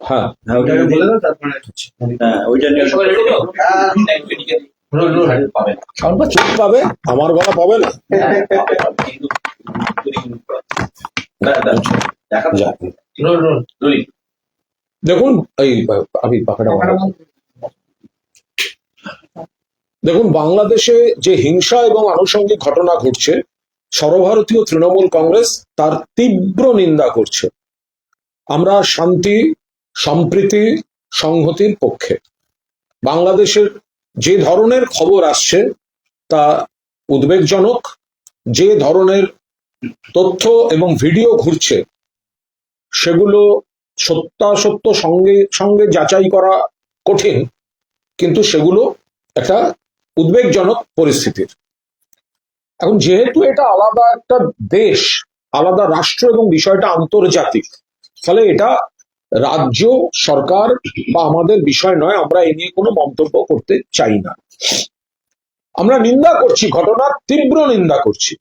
হ্যাঁ হ্যাঁ ওটা বলে বলে দাও তারপরে হ্যাঁ ওইটা নিয়ে রোল রোল আমরা চোখ পাবে আমার গলা পাবে না। দেখুন এই আমি পাখাটা দেখুন বাংলাদেশে যে হিংসা এবং আনুষঙ্গিক ঘটনা ঘটছে সর্বভারতীয় তৃণমূল কংগ্রেস তার তীব্র নিন্দা করছে। আমরা শান্তি, সম্প্রীতি, সংহতির পক্ষে। বাংলাদেশের যে ধরনের খবর আসছে তা উদ্বেগজনক, যে ধরনের তথ্য এবং ভিডিও ঘুরছে সেগুলো সত্যাসত্য সঙ্গে সঙ্গে যাচাই করা কঠিন, কিন্তু সেগুলো একটা উদ্বেগজনক পরিস্থিতির। এখন যেহেতু এটা আলাদা একটা দেশ, আলাদা রাষ্ট্র এবং বিষয়টা আন্তর্জাতিক ফলে এটা রাজ্য, সরকার বা আমাদের বিষয় নয়, আমরা এ নিয়ে কোনো মন্তব্য করতে চাই না। আমরা নিন্দা করছি ঘটনার তীব্র নিন্দা করছি।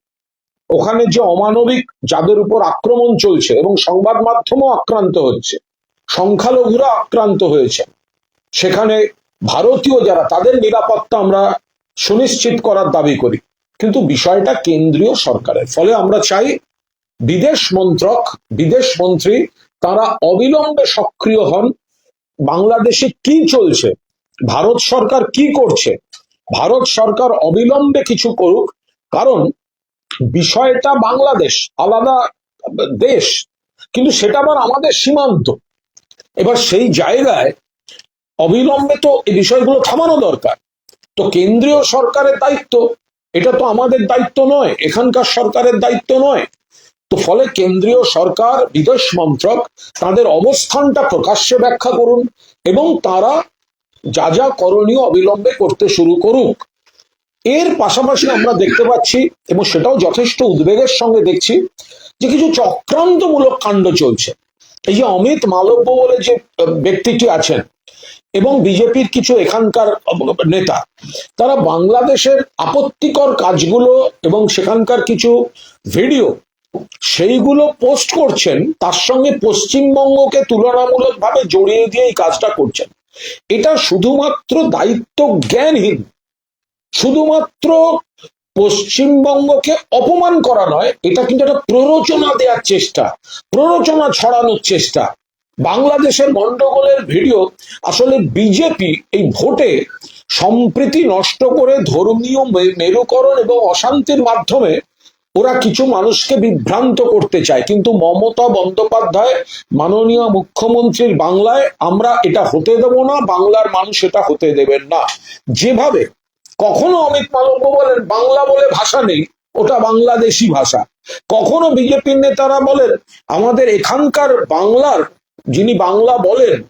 ওখানে যে অমানবিক, যাদের উপর আক্রমণ চলছে এবং সংবাদ মাধ্যমও আক্রান্ত হচ্ছে, সংখ্যালঘুরা আক্রান্ত হয়েছে, সেখানে ভারতীয় যারা, তাদের নিরাপত্তা আমরা সুনিশ্চিত করার দাবি করি। কিন্তু বিষয়টা কেন্দ্রীয় সরকারের। ফলে আমরা চাই বিদেশ মন্ত্রক, বিদেশ মন্ত্রী তারা অবিলম্বে সক্রিয় হন। বাংলাদেশে কি চলছে? ভারত সরকার কি করছে? ভারত সরকার অবিলম্বে কিছু করুক, কারণ বিষয়টা বাংলাদেশ, আলাদা দেশ, কিন্তু সেটা আবার আমাদের সীমান্ত। এবার সেই জায়গায় অবিলম্বে তো এই বিষয়গুলো থামানো দরকার। তো কেন্দ্রীয় সরকারের দায়িত্ব, এটা তো আমাদের দায়িত্ব নয়, এখানকার সরকারের দায়িত্ব নয়। তো ফলে কেন্দ্রীয় সরকার, বিদেশ মন্ত্রক, তাদের অবস্থানটা প্রকাশ্যে ব্যাখ্যা করুন এবং তারা যা যা করণীয় অবিলম্বে করতে শুরু করুক। এর পাশাপাশি আমরা দেখতে পাচ্ছি এবং সেটাও যথেষ্ট উদ্বেগের সঙ্গে দেখছি যে কিছু চক্রান্তমূলক কাণ্ড চলছে। এই যে অমিত মালব্য বলে যে ব্যক্তিটি আছেন এবং বিজেপির কিছু এখানকার নেতা, তারা বাংলাদেশের আপত্তিকর কাজগুলো এবং সেখানকার কিছু ভিডিও সেইগুলো পোস্ট করছেন, তার সঙ্গে পশ্চিমবঙ্গকে তুলনামূলকভাবে জড়িয়ে দিয়ে এই কাজটা করছেন। এটা শুধুমাত্র দায়িত্ব জ্ঞানহীন। শুধুমাত্র পশ্চিমবঙ্গকে অপমান করা নয়, এটা কিন্তু একটা প্ররোচনা দেওয়ার চেষ্টা, প্ররোচনা ছড়ানোর চেষ্টা। বাংলাদেশের গন্ডগোলের ভিডিও, আসলে বিজেপি এই ভোটে সম্প্রীতি নষ্ট করে ধর্মীয় মেরুকরণ এবং অশান্তির মাধ্যমে ওরা কিছু মানুষকে বিভ্রান্ত করতে চায়। কিন্তু মমতা বন্দ্যোপাধ্যায়, মাননীয় মুখ্যমন্ত্রীর বাংলায় আমরা এটা হতে দেব না, বাংলার মানুষ এটা হতে দেবেন না। যেভাবে, কখনো অমিত মালব্য বলেন, বাংলা বলে ভাষা নেই, ওটা বাংলাদেশি ভাষা। কখনো বিজেপির নেতারা বলেন, আমাদের এখানকার বাংলার, যিনি বাংলা বলেন,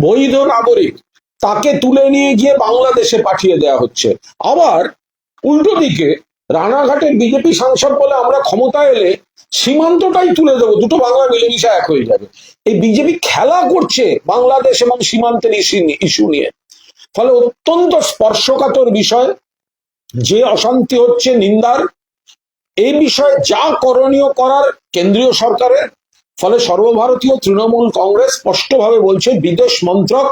বৈধ নাগরিক, তাকে তুলে নিয়ে গিয়ে বাংলাদেশে পাঠিয়ে দেওয়া হচ্ছে। আবার উল্টো দিকে রানাঘাটের বিজেপি সাংসদ বলে আমরা ক্ষমতা এলে সীমান্তটাই তুলে দেবো, দুটো বাংলা মিলেমিশা এক হয়ে যাবে। এই বিজেপি খেলা করছে বাংলাদেশ এবং সীমান্তের ইস্যু নিয়ে ফলে অত্যন্ত স্পর্শকাতর বিষয়, যে অশান্তি হচ্ছে, নিন্দার। এই বিষয়ে যা করণীয় করার কেন্দ্রীয় সরকারের ফলে সর্বভারতীয় তৃণমূল কংগ্রেস স্পষ্টভাবে বলছে, বিদেশ মন্ত্রক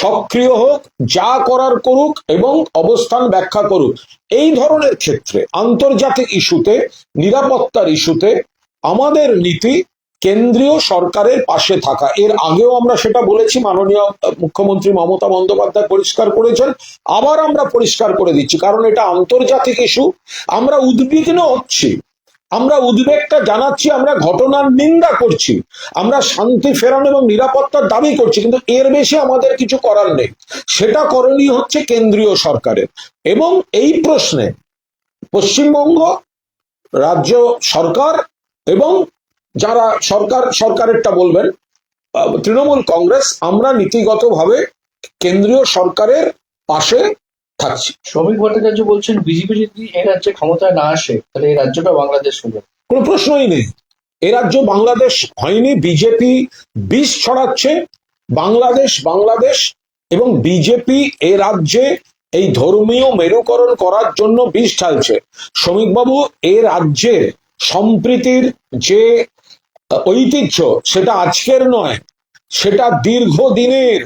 সক্রিয় হোক, যা করার করুক এবং অবস্থান ব্যাখ্যা করুক। এই ধরনের ক্ষেত্রে, আন্তর্জাতিক ইস্যুতে, নিরাপত্তার ইস্যুতে আমাদের নীতি কেন্দ্রীয় সরকারের পাশে থাকা। এর আগেও আমরা সেটা বলেছি, মাননীয় মুখ্যমন্ত্রী মমতা বন্দ্যোপাধ্যায় পরিষ্কার করেছেন, আবার আমরা পরিষ্কার করে দিচ্ছি, কারণ এটা আন্তর্জাতিক ইস্যু। আমরা উদ্বিগ্ন হচ্ছি আমরা উদ্বেগটা জানাচ্ছি, আমরা ঘটনার নিন্দা করছি, আমরা শান্তি ফেরানো এবং নিরাপত্তার দাবি করছি, কিন্তু এর বেশি আমাদের কিছু করার নেই। সেটা করণীয় হচ্ছে কেন্দ্রীয় সরকারের। এবং এই প্রশ্নে পশ্চিমবঙ্গ রাজ্য সরকার এবং যারা সরকার, সরকারেরটা বলবেন তৃণমূল কংগ্রেস, আমরা নীতিগতভাবে কেন্দ্রীয় সরকারের পাশে থাকছি। শ্রমিক ভট্টাচার্য বলছেন বিজেপি যদি এই রাজ্যে ক্ষমতায় না আসে তাহলে এই রাজ্যটা বাংলাদেশ হয়ে যাবে। কোনো প্রশ্নই নেই। এ রাজ্য বাংলাদেশ হয়নি বিজেপি বিষ ছড়াচ্ছে বাংলাদেশ বাংলাদেশ এবং বিজেপি এ রাজ্যে এই ধর্মীয় মেরুকরণ করার জন্য বিষ ঢালছে। শ্রমিকবাবু এ রাজ্যে সম্প্রীতির যে ঐতিহ্য সেটা আজকের নয় সেটা দীর্ঘদিনের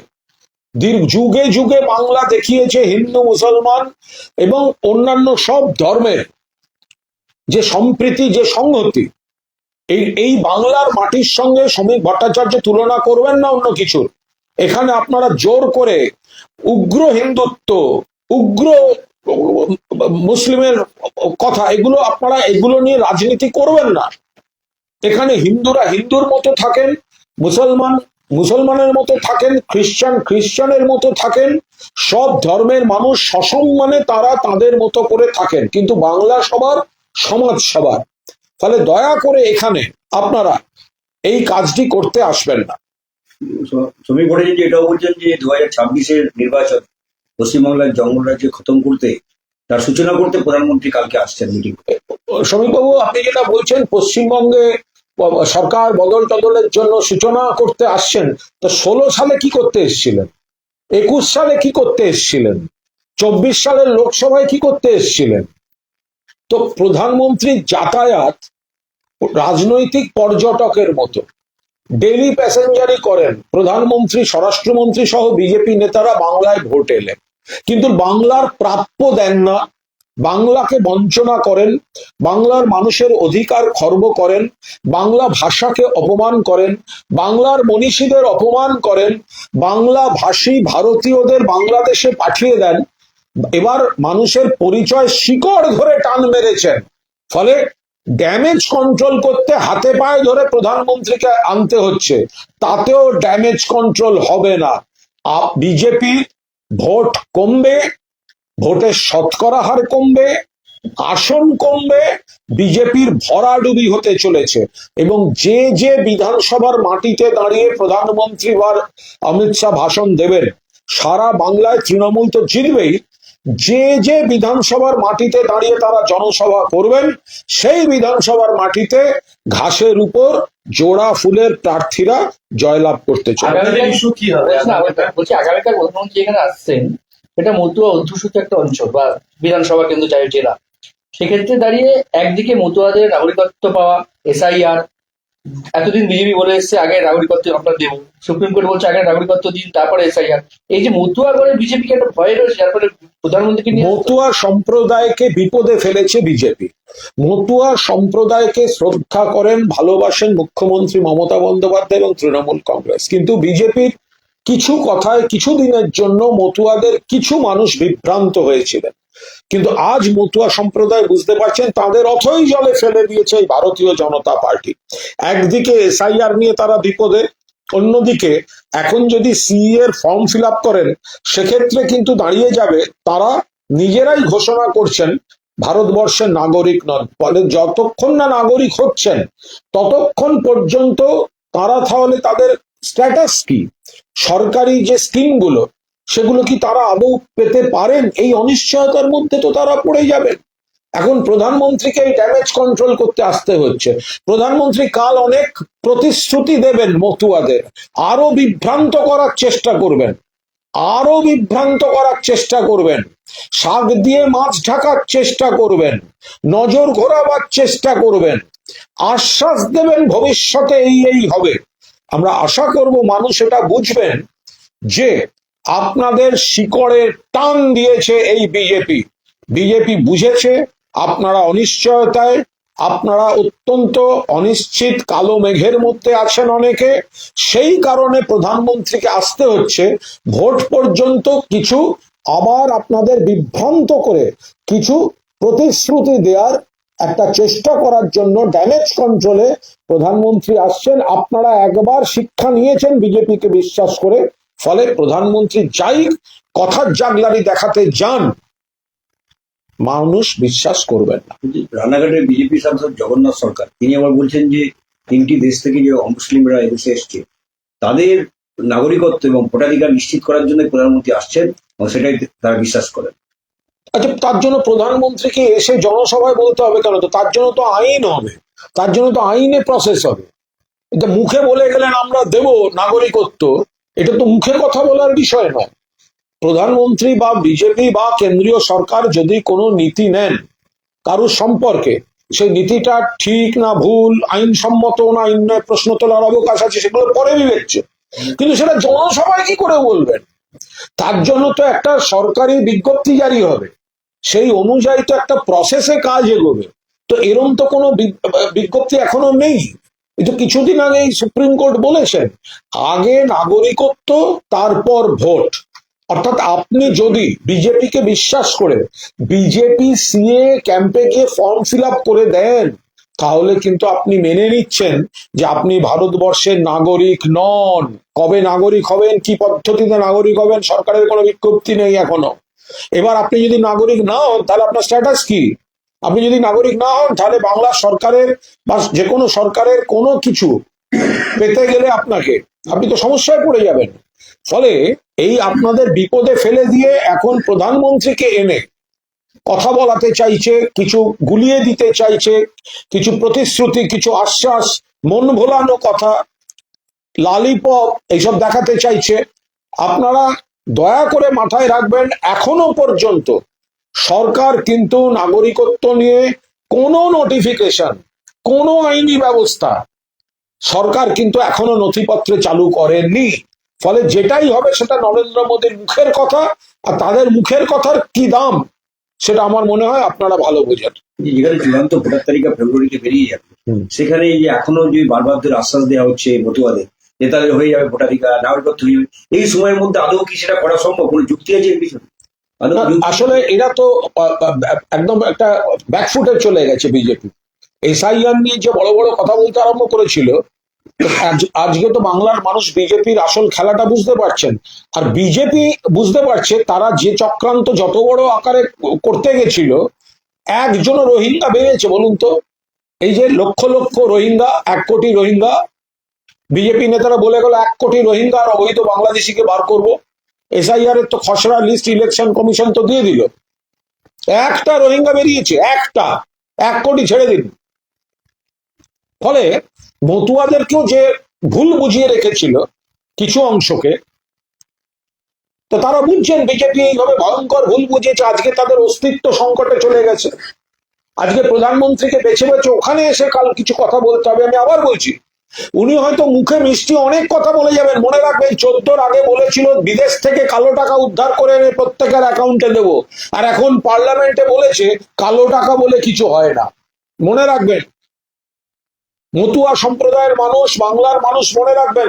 দীর্ঘ যুগে যুগে বাংলা দেখিয়েছে হিন্দু, মুসলমান এবং অন্যান্য সব ধর্মের যে সম্প্রীতি, যে সংহতি, এই এই বাংলার মাটির সঙ্গে শ্রমিক ভট্টাচার্য তুলনা করবেন না অন্য কিছুর? এখানে আপনারা জোর করে উগ্র হিন্দুত্ব, উগ্র মুসলিমের কথা, এগুলো আপনারা এগুলো নিয়ে রাজনীতি করবেন না। এখানে হিন্দুরা হিন্দুর মতো থাকেন, মুসলমান মুসলমানের মতো থাকেন খ্রিস্টান খ্রিস্টানের মতো থাকেন সব ধর্মের মানুষ সসম্মানে তারা তাদের মতো করে থাকেন। কিন্তু বাংলা সবার সমাজ সবার ফলে দয়া করে এখানে আপনারা এই কাজটি করতে আসবেন না। শ্রমিক ভট্টাচার্য এটাও বলছেন যে দু হাজার ছাব্বিশের নির্বাচন পশ্চিমবাংলার জঙ্গল রাজ্য খতম করতে তার সূচনা করতে প্রধানমন্ত্রী কালকে আসছেন মিটিং শ্রমিকবাবু আপনি যেটা বলছেন পশ্চিমবঙ্গে সরকার বদল টদলের জন্য সূচনা করতে আসছেন, তো ষোলো সালে কি করতে এসেছিলেন? একুশ সালে কি করতে এসেছিলেন? চব্বিশ সালের লোকসভায় কি করতে এসেছিলেন? তো প্রধানমন্ত্রীর যাতায়াত রাজনৈতিক পর্যটকের মতো। ডেলি প্যাসেঞ্জারই করেন, প্রধানমন্ত্রী, স্বরাষ্ট্রমন্ত্রী সহ বিজেপি নেতারা বাংলায় ভোট এলেন। কিন্তু বাংলার প্রাপ্য দেন না বাংলাকে বঞ্চনা করেন, বাংলার মানুষের অধিকার খর্ব করেন, বাংলা ভাষাকে অপমান করেন, বাংলার মনীষীদের অপমান করেন, বাংলা ভাষী ভারতীয়দের বাংলাদেশে পাঠিয়ে দেন, এবার মানুষের পরিচয় শিকড় ধরে টান মেরেছেন। ফলে ড্যামেজ কন্ট্রোল করতে হাতে পায়ে ধরে প্রধানমন্ত্রীকে আনতে হচ্ছে। তাতেও ড্যামেজ কন্ট্রোল হবে না। বিজেপি ভোট কমবে ভোটের শতকরা হার কমবে আসন কমবে বিজেপির ভরাডুবি হতে চলেছে। এবং যে যে বিধানসভার মাটিতে দাঁড়িয়ে প্রধানমন্ত্রী বা অমিত শাহ ভাষণ দেবেন সারা বাংলায় তৃণমূল তো জিতবেই। যে যে বিধানসভার মাটিতে দাঁড়িয়ে তারা জনসভা করবেন সেই বিধানসভার মাটিতে ঘাসের উপর জোড়া ফুলের প্রার্থীরা জয়লাভ করতে চলে আগামীকাল ইস্যু কি হবে? বলছি না, আগামীকাল- বলছি আগামীকাল প্রধানমন্ত্রী এখানে আসছেন। এটা মতুয়া অধ্যুষিত একটা অঞ্চল বা বিধানসভা কেন্দ্র চাই জেলা। সেক্ষেত্রে দাঁড়িয়ে একদিকে মতুয়াদের নাগরিকত্ব পাওয়া, এসআইআর, এতদিন বিজেপি বলে এসছে, আগে নাগরিকত্ব আমরা দেবো। সুপ্রিম কোর্ট বলছে, আগে নাগরিকত্ব দিন, তারপরে এসআইআর। এই যে মতুয়া করে বিজেপিকে একটা ভয় রয়েছে, যার ফলে প্রধানমন্ত্রীকে মতুয়া সম্প্রদায়কে বিপদে ফেলেছে বিজেপি। মতুয়া সম্প্রদায়কে শ্রদ্ধা করেন, ভালোবাসেন মুখ্যমন্ত্রী মমতা বন্দ্যোপাধ্যায় এবং তৃণমূল কংগ্রেস। কিন্তু বিজেপির কিছু কথায় কিছু দিনের জন্য মতুয়াদের কিছু মানুষ বিভ্রান্ত হয়েছিলেন। কিন্তু আজ মতুয়া সম্প্রদায় বুঝতে পারছেন তাদের অথই জলে ফেলে দিয়েছে এই ভারতীয় জনতা পার্টি। একদিকে এসআইআর নিয়ে তারা বিপদে, অন্যদিকে এখন যদি সিই এর ফর্ম ফিল আপ করেন, সেক্ষেত্রে কিন্তু দাঁড়িয়ে যাবে তারা নিজেরাই ঘোষণা করছেন, ভারতবর্ষের নাগরিক নন। ফলে যতক্ষণ না নাগরিক হচ্ছেন, ততক্ষণ পর্যন্ত তারা তাহলে তাদের স্ট্যাটাস কি? সরকারি যে স্কিমগুলো, সেগুলো কি তারা আদৌ পেতে পারেন? এই অনিশ্চয়তার মধ্যে তো তারা পড়ে যাবেন। এখন প্রধানমন্ত্রীকে এই ড্যামেজ কন্ট্রোল করতে আসতে হচ্ছে। প্রধানমন্ত্রী কাল অনেক প্রতিশ্রুতি দেবেন মতুয়াদের। আরও বিভ্রান্ত করার চেষ্টা করবেন। আরও বিভ্রান্ত করার চেষ্টা করবেন। শাক দিয়ে মাছ ঢাকার চেষ্টা করবেন। নজর ঘোরাবার চেষ্টা করবেন। আশ্বাস দেবেন ভবিষ্যতে এই এই হবে। আমরা আশা করব মানুষ এটা বুঝবেন যে আপনাদের শিকড়ে টান দিয়েছে এই বিজেপি। বিজেপি বুঝেছে, আপনারা অনিশ্চয়তায়, আপনারা অত্যন্ত অনিশ্চিত কালো মেঘের মধ্যে আছেন অনেকে। সেই কারণে প্রধানমন্ত্রীকে আসতে হচ্ছে। ভোট পর্যন্ত কিছু আবার আপনাদের বিভ্রান্ত করে, কিছু প্রতিশ্রুতি দেওয়ার একটা চেষ্টা করার জন্য ড্যামেজ কন্ট্রোলে প্রধানমন্ত্রী আসছেন। আপনারা একবার শিক্ষা নিয়েছেন, বিজেপিকে বিশ্বাস করে। ফলে প্রধানমন্ত্রী যাই কথার জাগলারি দেখাতে যান, মানুষ বিশ্বাস করবেন না। রানাঘাটের বিজেপি সাংসদ জগন্নাথ সরকার, তিনি আবার বলছেন যে তিনটি দেশ থেকে যে অমুসলিমরা এদেশে এসছে, তাদের নাগরিকত্ব এবং ভোটাধিকার নিশ্চিত করার জন্য প্রধানমন্ত্রী আসছেন এবং সেটাই তারা বিশ্বাস করেন। আচ্ছা তার জন্য প্রধানমন্ত্রীকে এসে জনসভায় বলতে হবে কেন? তো তার জন্য তো আইন হবে। তার জন্য তো আইনে প্রসেস হবে। এটা মুখে বলে গেলেন আমরা দেব নাগরিকত্ব। এটা তো মুখে কথা বলার বিষয় নয়। প্রধানমন্ত্রী বা বিজেপি বা কেন্দ্রীয় সরকার যদি কোনো নীতি নেন কারোর সম্পর্কে, সেই নীতিটা ঠিক না ভুল, আইনসম্মত না, আইন নয়, প্রশ্ন তোলার অবকাশ আছে, সেগুলো পরে বিবেচ্য। কিন্তু সেটা জনসভায় কি করে বলবেন? তার জন্য তো একটা সরকারি বিজ্ঞপ্তি জারি হবে। সেই অনুযায়ী তো একটা প্রসেসে কাজ এগোবে। তো এরম তো কোনো বিজ্ঞপ্তি এখনও নেই। কিন্তু কিছুদিন আগেই সুপ্রিম কোর্ট বলেছেন, আগে নাগরিকত্ব, তারপর ভোট। অর্থাৎ আপনি যদি বিজেপিকে বিশ্বাস করে বিজেপি সিএ ক্যাম্পে গিয়ে ফর্ম ফিল করে দেন, তাহলে কিন্তু আপনি মেনে নিচ্ছেন যে আপনি ভারতবর্ষের নাগরিক নন। কবে নাগরিক হবেন, কি পদ্ধতিতে নাগরিক হবেন, সরকারের কোনো বিজ্ঞপ্তি নেই এখনও। এবার আপনি যদি নাগরিক না হন, তাহলে আপনার স্ট্যাটাস কি? আপনি যদি নাগরিক না হন, তাহলে বাংলা সরকারের বা যে কোনো সরকারের কোনো কিছু পেতে গেলে আপনাকে, আপনি তো সমস্যায় পড়ে যাবেন। ফলে এই আপনাদের বিপদে ফেলে দিয়ে এখন প্রধানমন্ত্রীকে এনে কথা বলাতে চাইছে, কিছু গুলিয়ে দিতে চাইছে, কিছু প্রতিশ্রুতি, কিছু আশ্বাস, মন ভোলানো কথা, লালিপপ, এইসব দেখাতে চাইছে। আপনারা দয়া করে মাথায় রাখবেন এখনও পর্যন্ত সরকার কিন্তু নাগরিকত্ব নিয়ে কোনো নোটিফিকেশন কোনো আইনি ব্যবস্থা সরকার কিন্তু এখনও নথিপত্রে চালু করেননি। ফলে যেটাই হবে সেটা নরেন্দ্র মোদীর মুখের কথা আর তাদের মুখের কথার কি দাম সেটা আমার মনে হয় আপনারা ভালো বোঝেন। যেখানে চূড়ান্ত ভোটার তালিকা ফেব্রুয়ারিতে বেরিয়ে যাবে। সেখানে যে এখনও যে বারবার ধরে আশ্বাস দেওয়া হচ্ছে ভোটুয়াদের যে তাদের হয়ে যাবে ভোটাধিকার নাগরিকত্ব হয়ে যাবে। এই সময়ের মধ্যে আদৌ কি সেটা করা সম্ভব? কোনো যুক্তি আছে এর পিছনে? আসলে এরা তো একদম একটা ব্যাকফুটে চলে গেছে বিজেপি। এসআইআর নিয়ে যে বড় বড় কথা বলতে আরম্ভ করেছিল আজকে তো বাংলার মানুষ বিজেপির আসল খেলাটা বুঝতে পারছেন। আর বিজেপি বুঝতে পারছে তারা যে চক্রান্ত যত বড় আকারে করতে গেছিল একজন রোহিঙ্গা বেরিয়েছে বলুন তো। এই যে লক্ষ লক্ষ রোহিঙ্গা এক কোটি রোহিঙ্গা বিজেপি নেতারা বলে গেল, এক কোটি রোহিঙ্গা আর অবৈধ বাংলাদেশিকে বার করব। এসআইআর এর তো খসড়া লিস্ট ইলেকশন কমিশন তো দিয়ে দিল। একটা রোহিঙ্গা বেরিয়েছে, একটা, এক কোটি ছেড়ে দিন। ফলে মতুয়াদেরকেও যে ভুল বুঝিয়ে রেখেছিল কিছু অংশকে, তো তারা বুঝছেন বিজেপি এইভাবে ভয়ঙ্কর ভুল বুঝিয়েছে, আজকে তাদের অস্তিত্ব সংকটে চলে গেছে। আজকে প্রধানমন্ত্রীকে বেছে বেছে ওখানে এসে কাল কিছু কথা বলতে হবে, আমি আবার বলছি। উনি হয়তো মুখে মিষ্টি অনেক কথা বলে যাবেন। মনে রাখবেন, চোদ্দোর আগে বলেছিল, বিদেশ থেকে কালো টাকা উদ্ধার করে এনে প্রত্যেকের অ্যাকাউন্টে দেবো। আর এখন পার্লামেন্টে বলেছে, কালো টাকা বলে কিছু হয় না। মনে রাখবেন, মতুয়া সম্প্রদায়ের মানুষ, বাংলার মানুষ, মনে রাখবেন।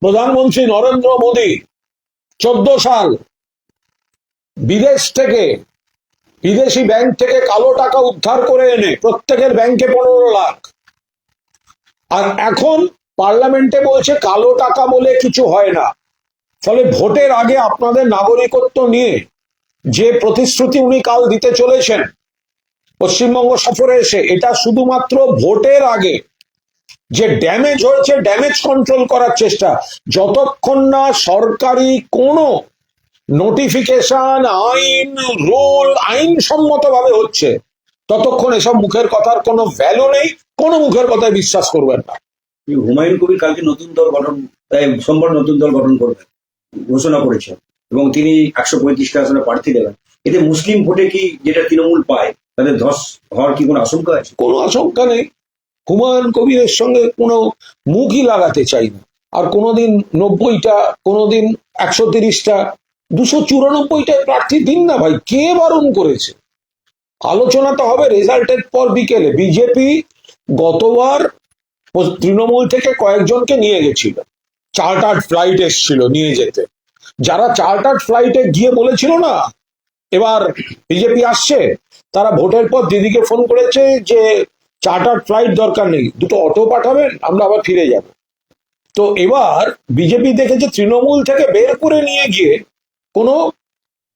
প্রধানমন্ত্রী নরেন্দ্র মোদী, চোদ্দ সাল, বিদেশ থেকে, বিদেশি ব্যাংক থেকে কালো টাকা উদ্ধার করে এনে প্রত্যেকের ব্যাংকে পনেরো লাখ। আর এখন পার্লামেন্টে বলছে কালো টাকা বলে কিছু হয় না। ফলে ভোটের আগে আপনাদের নাগরিকত্ব নিয়ে যে প্রতিশ্রুতি উনি কাল দিতে চলেছেন, পশ্চিমবঙ্গ সফরে এসে, এটা শুধুমাত্র ভোটের আগে যে ড্যামেজ হয়েছে, ড্যামেজ কন্ট্রোল করার চেষ্টা। যতক্ষণ না সরকারি কোনো নোটিফিকেশন, আইন, রুল আইনসম্মত ভাবে হচ্ছে ততক্ষণ এসব মুখের কথার কোনো ভ্যালু নেই কোনো মুখের কথায় বিশ্বাস করবেন না। হুমায়ুন কবির কালকে নতুন দল গঠন তাই সোমবার নতুন দল গঠন করবেন ঘোষণা করেছেন। এবং তিনি একশো পঁয়ত্রিশটা আসনে প্রার্থী দেবেন। এতে মুসলিম ভোটে কি যেটা তৃণমূল পায় তাদের ধস হওয়ার কি কোনো আশঙ্কা আছে? কোনো আশঙ্কা নেই। হুমায়ুন কবিরের সঙ্গে কোনো মুখই লাগাতে চাই না। আর কোনোদিন নব্বইটা কোনোদিন একশো তিরিশটা দুশো চুরানব্বইটায় প্রার্থী দিন না ভাই। কে বারণ করেছে? আলোচনা তো হবে রেজাল্টের পর বিকেলে। বিজেপি গতবার তৃণমূল থেকে কয়েকজনকে নিয়ে গেছিল। চার্টার্ড ফ্লাইট এসছিল নিয়ে যেতে। যারা চার্টার্ড ফ্লাইটে গিয়ে বলেছিল না, এবার বিজেপি আসছে, তারা ভোটের পর দিদিকে ফোন করেছে যে, চার্টার্ড ফ্লাইট দরকার নেই, দুটো অটো পাঠাবেন, আমরা আবার ফিরে যাব। তো এবার বিজেপি দেখেছে তৃণমূল থেকে বের করে নিয়ে গিয়ে কোনো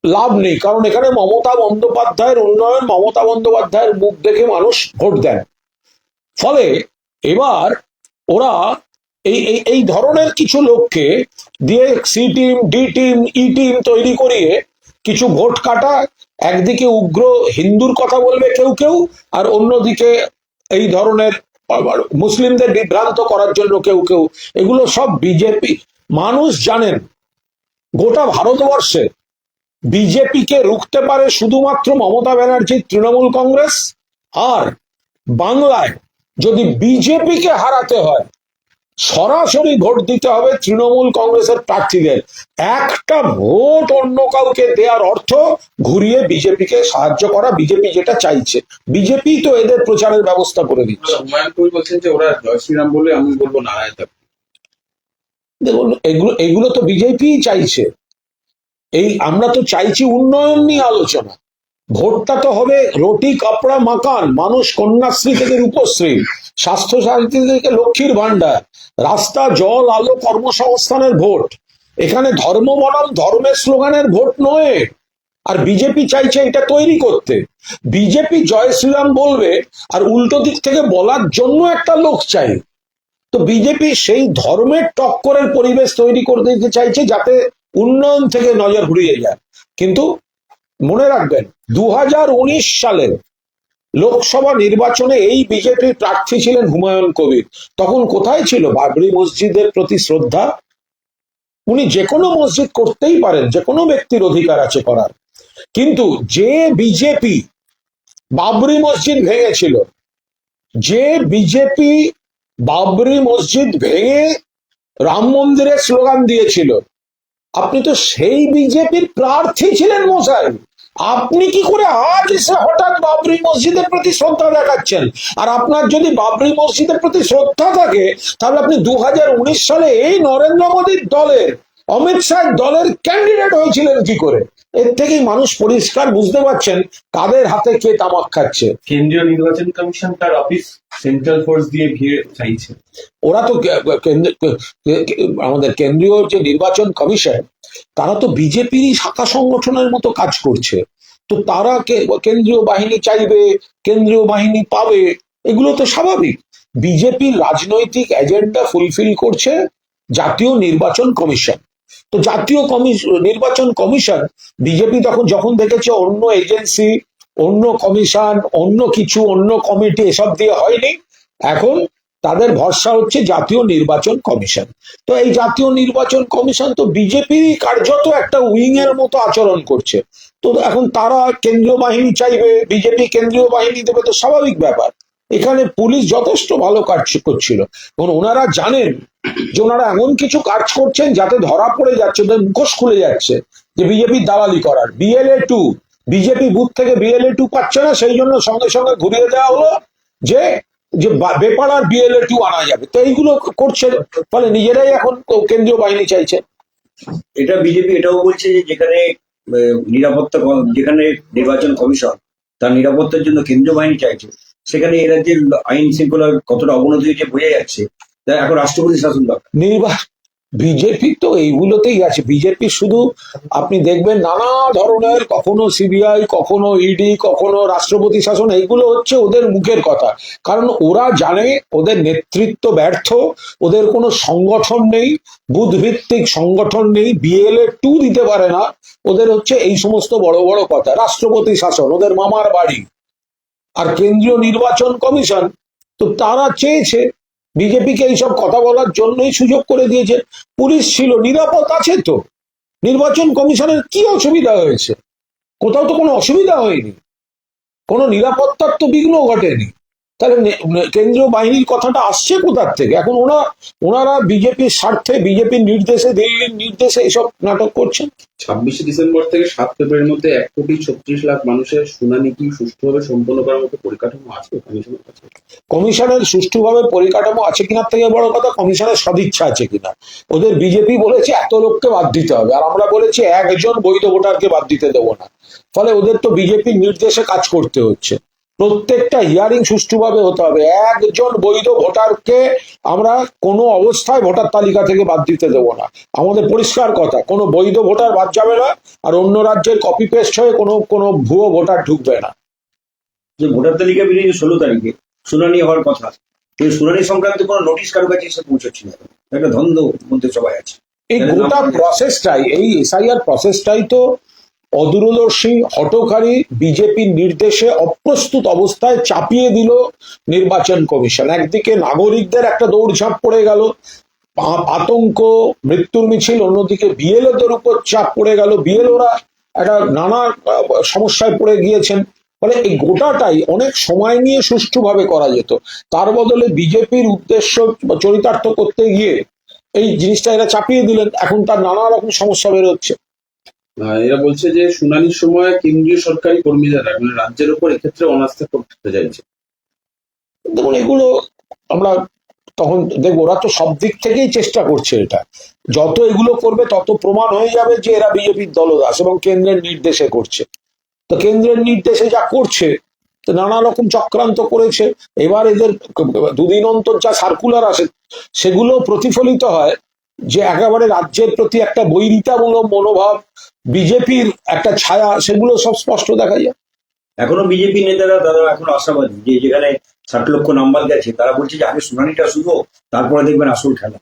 লাভ নেই। কারণ এখানে মমতা বন্দ্যোপাধ্যায়ের উন্নয়ন, মমতা বন্দ্যোপাধ্যায়ের মুখ দেখে মানুষ ভোট দেন। ফলে এবার ওরা এই এই ধরনের কিছু লোককে দিয়ে C team D team E team তৈরি করিয়ে কিছু ভোট কাটা, একদিকে উগ্র হিন্দুর কথা বলবে কেউ কেউ, আর অন্যদিকে এই ধরনের মুসলিমদের বিভ্রান্ত করার জন্য কেউ কেউ। এগুলো সব বিজেপি। মানুষ জানেন, গোটা ভারতবর্ষে বিজেপিকে রুখতে পারে শুধুমাত্র মমতা ব্যানার্জি তৃণমূল কংগ্রেস? আর বাংলায় যদি বিজেপিকে হারাতে হয় সরাসরি ভোট দিতে হবে তৃণমূল কংগ্রেসের প্রার্থীদের। একটা ভোট অন্য কাউকে দেওয়ার অর্থ ঘুরিয়ে বিজেপিকে সাহায্য করা বিজেপি যেটা চাইছে। বিজেপি তো এদের প্রচারের ব্যবস্থা করে দিচ্ছে। বলছেন যে ওরা জয় শ্রীরাম বলে আমি বলব নারায়ণ দেখুন এগুলো এগুলো তো বিজেপি চাইছে। এই আমরা তো চাইছি উন্নয়ন নিয়ে আলোচনা। ভোটটা তো হবে রুটি, কাপড়া, মাকান, মানুষ, কন্যাশ্রী থেকে রূপশ্রী, স্বাস্থ্য সাথী থেকে লক্ষ্মীর ভান্ডার রাস্তা, জল, আলো, কর্মসংস্থানের ভোট। এখানে ধর্ম বনাম, ধর্মের স্লোগানের ভোট নয়। আর বিজেপি চাইছে এটা তৈরি করতে। বিজেপি জয় শ্রীরাম বলবে, আর উল্টো দিক থেকে বলার জন্য একটা লোক চাই। তো বিজেপি সেই ধর্মের টক্করের পরিবেশ তৈরি করে দিতে চাইছে যাতে উন্নয়ন থেকে নজর ঘুরিয়ে যায়। কিন্তু মনে রাখবেন দু সালে লোকসভা নির্বাচনে এই বিজেপির প্রার্থী ছিলেন হুমায়ুন কবির। তখন কোথায় ছিল? বাবরি মসজিদের প্রতি শ্রদ্ধা? উনি যে কোনো মসজিদ করতেই পারেন, যে কোনো ব্যক্তির অধিকার আছে করার। কিন্তু যে বিজেপি বাবরি মসজিদ ভেঙেছিল, যে বিজেপি বাবরি মসজিদ ভেঙে রাম মন্দিরের স্লোগান দিয়েছিল আপনি তো সেই বিজেপির প্রার্থী ছিলেন মশাই। আপনি কি করে আজ এসে হঠাৎ বাবরি মসজিদের প্রতি শ্রদ্ধা দেখাচ্ছেন? আর আপনার যদি বাবরি মসজিদের প্রতি শ্রদ্ধা থাকে, তাহলে আপনি দু হাজার উনিশ সালে এই নরেন্দ্র মোদীর দলের অমিত শাহ দলের ক্যান্ডিডেট হয়েছিলেন কি করে? এর থেকেই মানুষ পরিষ্কার বুঝতে পারছেন কাদের হাতে কে তামাক খাচ্ছে। কেন্দ্রীয় নির্বাচন কমিশন তার অফিস সেন্ট্রাল ফোর্স দিয়ে ঘিরে চাইছে। ওরা তো আমাদের কেন্দ্রীয় যে নির্বাচন কমিশন তারা তো বিজেপিরই শাখা সংগঠনের মতো কাজ করছে। তো তারা কে- কেন্দ্রীয় বাহিনী চাইবে কেন্দ্রীয় বাহিনী পাবে এগুলো তো স্বাভাবিক। বিজেপির রাজনৈতিক এজেন্ডা ফুলফিল করছে জাতীয় নির্বাচন কমিশন। তো জাতীয় নির্বাচন কমিশন, বিজেপি তখন যখন দেখেছে অন্য এজেন্সি, অন্য কমিশন, অন্য কিছু, অন্য কমিটি এসব দিয়ে হয়নি, এখন তাদের ভরসা হচ্ছে জাতীয় নির্বাচন কমিশন। তো এই জাতীয় নির্বাচন কমিশন তো বিজেপি কার্যত একটা উইং এর মতো আচরণ করছে। তো এখন তারা কেন্দ্রীয় বাহিনী চাইবে, বিজেপি কেন্দ্রীয় বাহিনী দেবে তো স্বাভাবিক ব্যাপার। এখানে পুলিশ যথেষ্ট ভালো কাজ করছিল। এবং ওনারা জানেন যে ওনারা এমন কিছু কাজ করছেন যাতে ধরা পড়ে যাচ্ছে, ওদের মুখোশ খুলে যাচ্ছে যে বিজেপির দালালি করার। বিএলএ টু, বিজেপি বুথ থেকে বিএলএ টু পাচ্ছে না, সেই জন্য সঙ্গে সঙ্গে ঘুরিয়ে দেওয়া হলো যে যে বেপাড়ার বিএলএ টু আনা যাবে। তো এইগুলো করছে, ফলে নিজেরাই এখন কেন্দ্রীয় বাহিনী চাইছে। এটা বিজেপি এটাও বলছে যে যেখানে নিরাপত্তা যেখানে নির্বাচন কমিশন, তার নিরাপত্তার জন্য কেন্দ্রীয় বাহিনী চাইছে। সেখানে এ রাজ্যের আইন শৃঙ্খলার কতটা অবনতি হয়েছে বোঝা যাচ্ছে। এখন রাষ্ট্রপতি শাসন দরকার নির্বাচন বিজেপি তো এইগুলোতেই আছে। বিজেপি শুধু, আপনি দেখবেন নানা ধরনের, কখনো সিবিআই, কখনো ইডি কখনো রাষ্ট্রপতি শাসন, এইগুলো হচ্ছে ওদের মুখের কথা। কারণ ওরা জানে ওদের নেতৃত্ব ব্যর্থ, ওদের কোনো সংগঠন নেই বুধভিত্তিক সংগঠন নেই, বিএলএ টু দিতে পারে না। ওদের হচ্ছে এই সমস্ত বড় বড় কথা। রাষ্ট্রপতি শাসন, ওদের মামার বাড়ি। আর কেন্দ্রীয় নির্বাচন কমিশন, তো তারা চেয়েছে, বিজেপিকে এইসব কথা বলার জন্যই সুযোগ করে দিয়েছে। পুলিশ ছিল, নিরাপদ আছে তো। নির্বাচন কমিশনের কি অসুবিধা হয়েছে? কোথাও তো কোনো অসুবিধা হয়নি। কোনো নিরাপত্তার তো বিঘ্ন ঘটেনি। তাহলে কেন্দ্রীয় বাহিনীর কথাটা আসছে কোথার থেকে? এখন ওনা ওনারা বিজেপির স্বার্থে বিজেপির নির্দেশে দিল্লির নির্দেশে এসব নাটক করছেন? ছাব্বিশে ডিসেম্বর থেকে সাত ফেব্রুয়ারির মধ্যে এক কোটি ছত্রিশ লাখ মানুষের শুনানি কি সুষ্ঠুভাবে সম্পন্ন করার মতো পরিকাঠামো আছে কমিশনের কাছে? কমিশনের সুষ্ঠুভাবে পরিকাঠামো আছে কিনা থেকে বড় কথা কমিশনের সদিচ্ছা আছে কিনা? ওদের বিজেপি বলেছে এত লোককে বাদ দিতে হবে আর আমরা বলেছি একজন বৈধ ভোটারকে বাদ দিতে দেবো না। ফলে ওদের তো বিজেপির নির্দেশে কাজ করতে হচ্ছে। প্রত্যেকটা হিয়ারিং সুষ্ঠুভাবে হতে হবে। একজন বৈধ ভোটারকে আমরা কোনো অবস্থায় ভোটার তালিকা থেকে বাদ দিতে দেবো না। আমাদের পরিষ্কার কথা কোনো বৈধ ভোটার বাদ যাবে না আর অন্য রাজ্যের কপি পেস্ট হয়ে কোনো কোনো ভুয়ো ভোটার ঢুকবে না। যে ভোটার তালিকা বেরিয়েছে ষোলো তারিখে শুনানি হওয়ার কথা। কিন্তু শুনানি সংক্রান্ত কোনো নোটিশ কারও কাছে এসে পৌঁছচ্ছে না। একটা ধন্দ মধ্যে সবাই আছে। এই গোটা প্রসেসটাই এই এসআইআর প্রসেসটাই তো অদূরদর্শী হটকারী বিজেপির নির্দেশে অপ্রস্তুত অবস্থায় চাপিয়ে দিল নির্বাচন কমিশন। একদিকে নাগরিকদের একটা দৌড়ঝাঁপ পড়ে গেল আতঙ্ক, মৃত্যুর মিছিল, অন্যদিকে বিএলওদের উপর চাপ পড়ে গেল। বিএলওরা একটা নানা সমস্যায় পড়ে গিয়েছেন। ফলে এই গোটাটাই অনেক সময় নিয়ে সুষ্ঠুভাবে করা যেত। তার বদলে বিজেপির উদ্দেশ্য চরিতার্থ করতে গিয়ে এই জিনিসটা এরা চাপিয়ে দিলেন। এখন তার নানা রকম সমস্যা বেরোচ্ছে। এরা বলছে যে শুনানির সময় কেন্দ্রীয় সরকারি কর্মীরা মানে রাজ্যের উপর এক্ষেত্রে অনাস্থা করতে চাইছে। দেখুন, এগুলো আমরা তখন দেখব, ওরা তো সব দিক থেকেই চেষ্টা করছে এটা। যত এগুলো করবে, তত প্রমাণ হয়ে যাবে যে এরা বিজেপির দলদাস এবং কেন্দ্রের নির্দেশে করছে। তো কেন্দ্রের নির্দেশে যা করছে নানা রকম চক্রান্ত করেছে। এবার এদের দুদিন অন্তর যা সার্কুলার আসে সেগুলো প্রতিফলিত হয় যে একেবারে রাজ্যের প্রতি একটা বৈরিতামূলক মনোভাব বিজেপির একটা ছায়া সেগুলো সব স্পষ্ট দেখা যায়। এখনও বিজেপি নেতারা তারা এখনও আশাবাদী যে যেখানে ষাট লক্ষ নাম্বার গেছে তারা বলছে যে আগে শুনানিটা শুরু তারপরে দেখবেন আসল খেলা।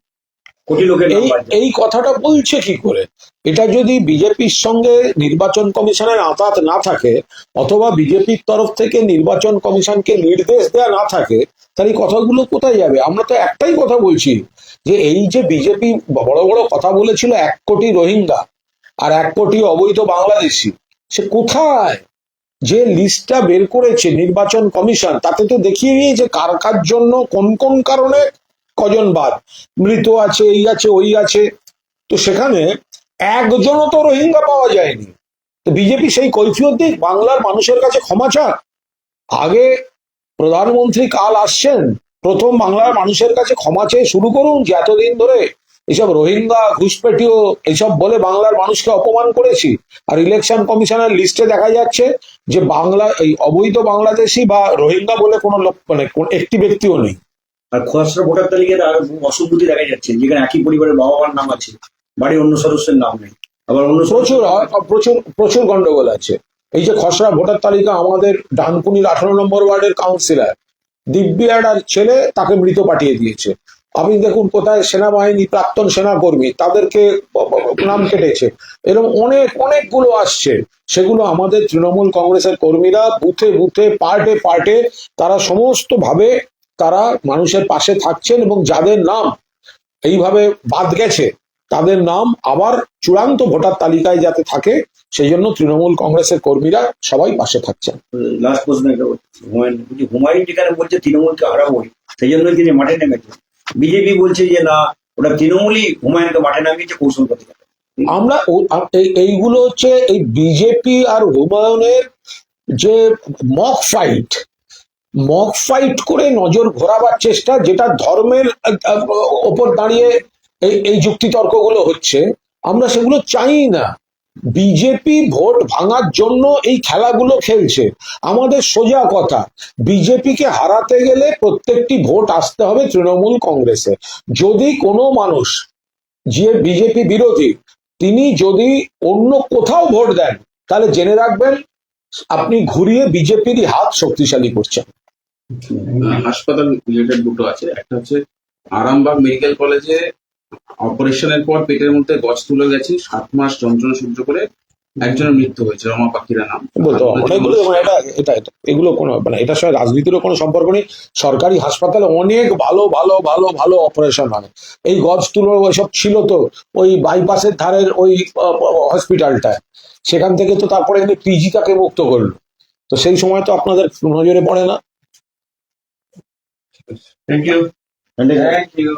কোটি লোকের এই এই কথাটা বলছে কি করে? এটা যদি বিজেপির সঙ্গে নির্বাচন কমিশনের আঁতাত না থাকে অথবা বিজেপির তরফ থেকে নির্বাচন কমিশনকে নির্দেশ দেওয়া না থাকে তাহলে এই কথাগুলো কোথায় যাবে? আমরা তো একটাই কথা বলছি যে এই যে বিজেপি বড় বড় কথা বলেছিল এক কোটি রোহিঙ্গা আর এক কোটি অবৈধ বাংলাদেশি। সে কোথায়? যে লিস্টটা বের করেছে নির্বাচন কমিশন, তাতে তো দেখিয়ে নিয়েছে কার কার জন্য কোন কোন কারণে কজন বাদ। মৃত আছে, এই আছে, ওই আছে। তো সেখানে একজনও তো রোহিঙ্গা পাওয়া যায়নি। তো বিজেপি সেই কৈফিয়ত দিক, বাংলার মানুষের কাছে ক্ষমা চাক। আগে প্রধানমন্ত্রী কাল আসছেন, প্রথম বাংলার মানুষের কাছে ক্ষমা চেয়ে শুরু করুন যে এতদিন ধরে এইসব রোহিঙ্গা ঘুষপেটিও এইসব বলে বাংলার মানুষকে অপমান করেছি। আর ইলেকশন কমিশনের লিস্টে দেখা যাচ্ছে যে বাংলা এই অবৈধ বাংলাদেশি বা রোহিঙ্গা বলে কোনো লোক মানে কোন- একটি ব্যক্তিও নেই। আর খসড়া ভোটার তালিকাতে আরও অসঙ্গতি দেখা যাচ্ছে। যেখানে একই পরিবারের বাবা মার নাম আছে বাড়ির অন্য সদস্যের নাম নেই। আবার অন্য প্রচুর প্রচুর প্রচুর গন্ডগোল আছে। এই যে খসড়া ভোটার তালিকা আমাদের ডানকুনির আঠারো নম্বর ওয়ার্ডের কাউন্সিলর দিব্যি একটা ছেলে তাকে মৃত পাঠিয়ে দিয়েছে। আপনি দেখুন কোথায় সেনাবাহিনী, প্রাক্তন সেনাকর্মী, তাদেরকে নাম কেটেছে। এরকম অনেক, অনেকগুলো আসছে। সেগুলো আমাদের তৃণমূল কংগ্রেসের কর্মীরা বুথে বুথে, পার্টে পার্টে তারা সমস্ত ভাবে তারা মানুষের পাশে থাকছেন এবং যাদের নাম এইভাবে বাদ গেছে, তাদের নাম আবার চূড়ান্ত ভোটার তালিকায় যাতে থাকে, সেই জন্য তৃণমূল কংগ্রেসের কর্মীরা সবাই পাশে থাকছেন। লাস্ট প্রশ্ন হুমায়ুন যেখানে বলছে, তৃণমূলকে হারাবোই সেই জন্য তিনি মাঠে নেমেছে? বিজেপি বলছে যে, না, ওটা তৃণমূলই হুমায়ুনকে মাঠে নামিয়েছে কৌশলগত আমরা ও- আ- এই- এইগুলো হচ্ছে এই বিজেপি আর হুমায়ুনের যে মক ফাইট মক ফাইট করে নজর ঘোরাবার চেষ্টা, যেটা ধর্মের ওপর দাঁড়িয়ে এই এই যুক্তিতর্কগুলো হচ্ছে, আমরা সেগুলো চাই না। বিজেপি ভোট ভাঙার জন্য এই খেলাগুলো খেলছে। আমাদের সোজা কথা বিজেপিকে হারাতে গেলে প্রত্যেকটি ভোট আসতে হবে তৃণমূল কংগ্রেসে। যদি কোনো মানুষ, যে বিজেপি বিরোধী, তিনি যদি অন্য কোথাও ভোট দেন, তাহলে জেনে রাখবেন, আপনি ঘুরিয়ে বিজেপিরই হাত শক্তিশালী করছেন। হাসপাতাল রিলেটেড দুটো আছে। একটা হচ্ছে আরামবাগ মেডিকেল কলেজে অপারেশনের পর পেটের মধ্যে গছ তুলে গেছে সাত মাস যন্ত্রণা সহ্য করে একজনের মৃত্যু হয়েছে রমা পাখিরা নাম। বলতো অনেকগুলো মানে এটা এটা এটা এগুলো কোনো মানে এটার সঙ্গে রাজনীতিরও কোনো সম্পর্ক নেই। সরকারি হাসপাতালে অনেক ভালো ভালো ভালো ভালো অপারেশন হয় এই গজ তুলো ওইসব ছিল তো ওই বাইপাসের ধারের ওই হসপিটালটায়। সেখান থেকে তো তারপরে এনে পিজি তাকে মুক্ত করল। তো সেই সময় তো আপনাদের নজরে পড়ে না। Thank you thank you